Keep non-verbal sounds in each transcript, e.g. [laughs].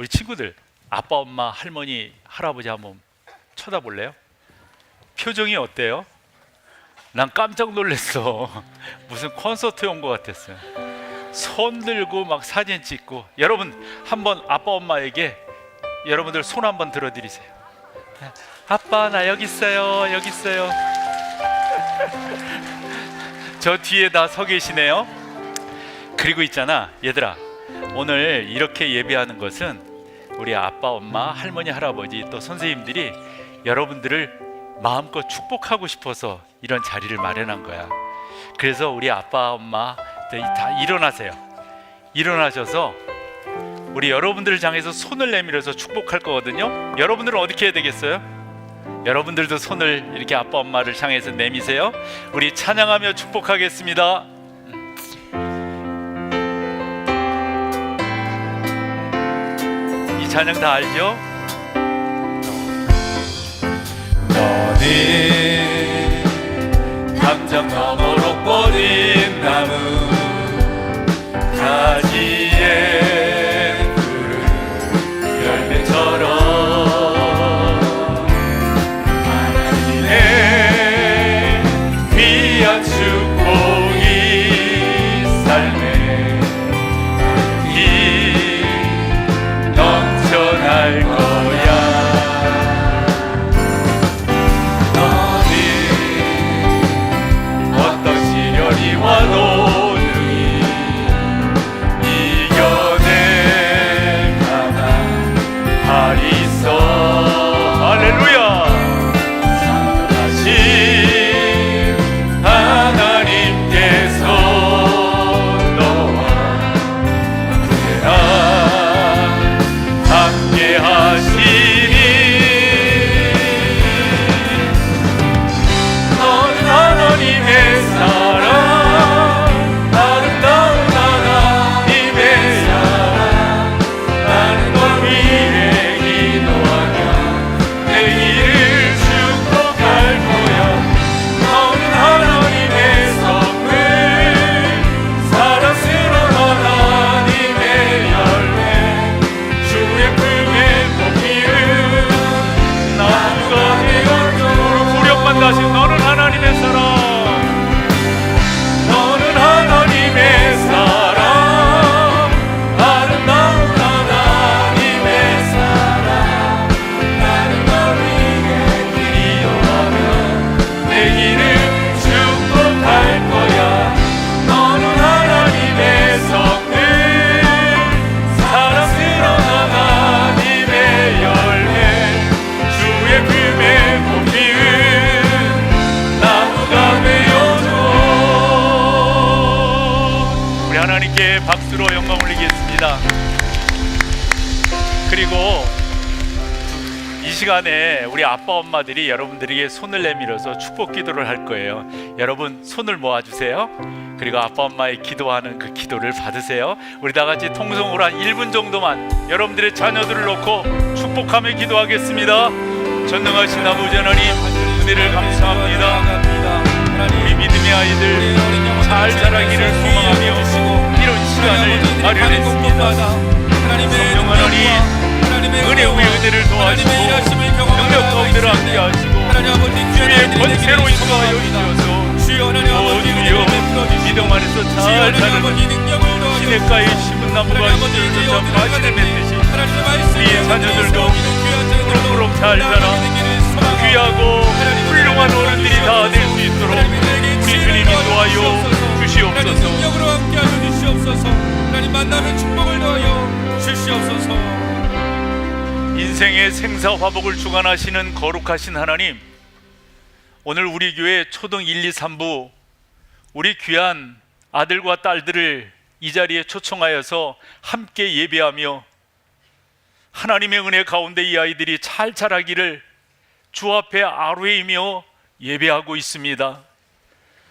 우리 친구들 아빠, 엄마, 할머니, 할아버지 한번 쳐다볼래요? 표정이 어때요? 난 깜짝 놀랐어. [laughs] 무슨 콘서트 온 것 같았어요. 손 들고 막 사진 찍고 여러분 한번 아빠 엄마에게 여러분들 손 한번 들어드리세요. 아빠 나 여기 있어요. 여기 있어요. [laughs] 저 뒤에 다 서 계시네요. 그리고 있잖아 얘들아 오늘 이렇게 예배하는 것은 우리 아빠 엄마 할머니 할아버지 또 선생님들이 여러분들을 마음껏 축복하고 싶어서 이런 자리를 마련한 거야. 그래서 우리 아빠 엄마 다 일어나세요. 일어나셔서 우리 여러분들을 향해서 손을 내밀어서 축복할 거거든요. 여러분들은 어떻게 해야 되겠어요? 여러분들도 손을 이렇게 아빠 엄마를 향해서 내미세요. 우리 찬양하며 축복하겠습니다 찬양 다 알죠? 너는 너머 우리 하나님께 박수로 영광 올리겠습니다 그리고 이 시간에 우리 아빠 엄마들이 여러분들에게 손을 내밀어서 축복 기도를 할 거예요. 여러분 손을 모아 주세요. 그리고 아빠 엄마의 기도하는 그 기도를 받으세요. 우리 다 같이 통성으로 한 1분 정도만 여러분들의 자녀들을 놓고 축복하며 기도하겠습니다. 전능하신 아버지 하나님 은혜를 감사합니다. 우리 믿음의 아이들 잘 자라기를 소망하며 시간을 마련했습니다. 성령 하나님 은혜 위에 은혜를 더하시고 능력 가운데로 함께 하시고 주의 권세로 인도하여 주셔서. 오 주여 믿음 안에서 잘 자라는 시냇가에 심은 나무가 시들어서 가시를 맺듯이 우리의 자녀들도 무럭무럭 잘 자라. 귀하고 훌륭한 어른들이 다 될 수 있도록 우리 주님 인도하여 주시옵소서. 능력으로 함께하여 주시옵소서. 하나님 만나면 축복을 더하여 주시옵소서. 인생의 생사 화복을 주관하시는 거룩하신 하나님 오늘 우리 교회 초등 1, 2, 3부 우리 귀한 아들과 딸들을 이 자리에 초청하여서 함께 예배하며 하나님의 은혜 가운데 이 아이들이 잘 자라기를 주 앞에 아뢰이며 예배하고 있습니다.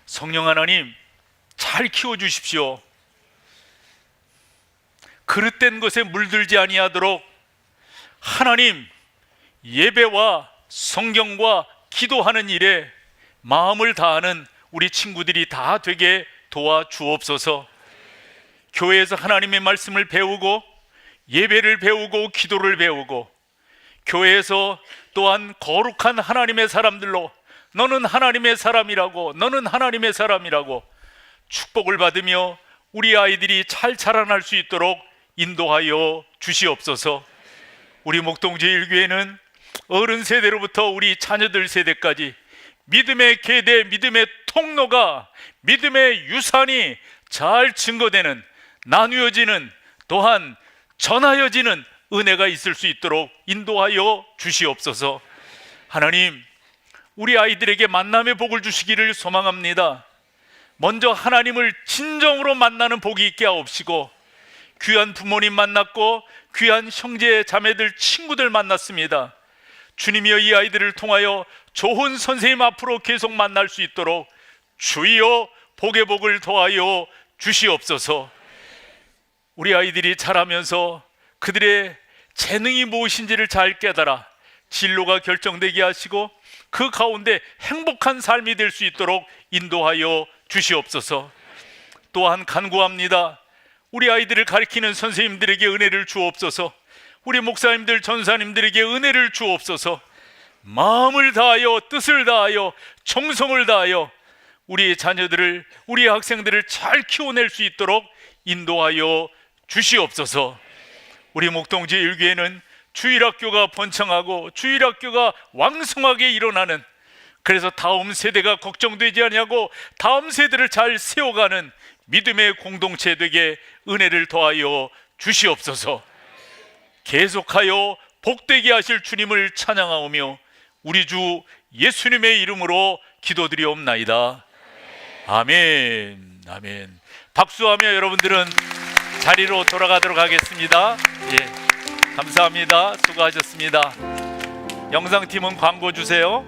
성령 하나님 잘 키워 주십시오. 그릇된 것에 물들지 아니하도록 하나님 예배와 성경과 기도하는 일에 마음을 다하는 우리 친구들이 다 되게 도와 주옵소서. 교회에서 하나님의 말씀을 배우고 예배를 배우고 기도를 배우고 교회에서 또한 거룩한 하나님의 사람들로 너는 하나님의 사람이라고 너는 하나님의 사람이라고 축복을 받으며 우리 아이들이 잘 자라날 수 있도록 인도하여 주시옵소서. 우리 목동제 일교회는 어른 세대로부터 우리 자녀들 세대까지 믿음의 계대, 믿음의 통로가 믿음의 유산이 잘 증거되는 나누어지는 또한 전하여지는 은혜가 있을 수 있도록 인도하여 주시옵소서. 하나님, 우리 아이들에게 만남의 복을 주시기를 소망합니다. 먼저 하나님을 진정으로 만나는 복이 있게 하옵시고 귀한 부모님 만났고 귀한 형제 자매들 친구들 만났습니다. 주님이여 이 아이들을 통하여 좋은 선생님 앞으로 계속 만날 수 있도록 주여 복의 복을 더하여 주시옵소서. 우리 아이들이 자라면서 그들의 재능이 무엇인지를 잘 깨달아 진로가 결정되게 하시고 그 가운데 행복한 삶이 될 수 있도록 인도하여 주시옵소서. 또한 간구합니다. 우리 아이들을 가르치는 선생님들에게 은혜를 주옵소서. 우리 목사님들, 전사님들에게 은혜를 주옵소서. 마음을 다하여 뜻을 다하여 정성을 다하여 우리 자녀들을 우리 학생들을 잘 키워낼 수 있도록 인도하여 주시옵소서. 우리 목동지 일교회는 주일학교가 번창하고 주일학교가 왕성하게 일어나는 그래서 다음 세대가 걱정되지 않냐고 다음 세대를 잘 세워가는 믿음의 공동체 되게 은혜를 더하여 주시옵소서. 계속하여 복되게 하실 주님을 찬양하오며 우리 주 예수님의 이름으로 기도드리옵나이다. 아멘. 아멘. 박수하며 여러분들은 자리로 돌아가도록 하겠습니다. 예. 감사합니다. 수고하셨습니다. 영상팀은 광고 주세요.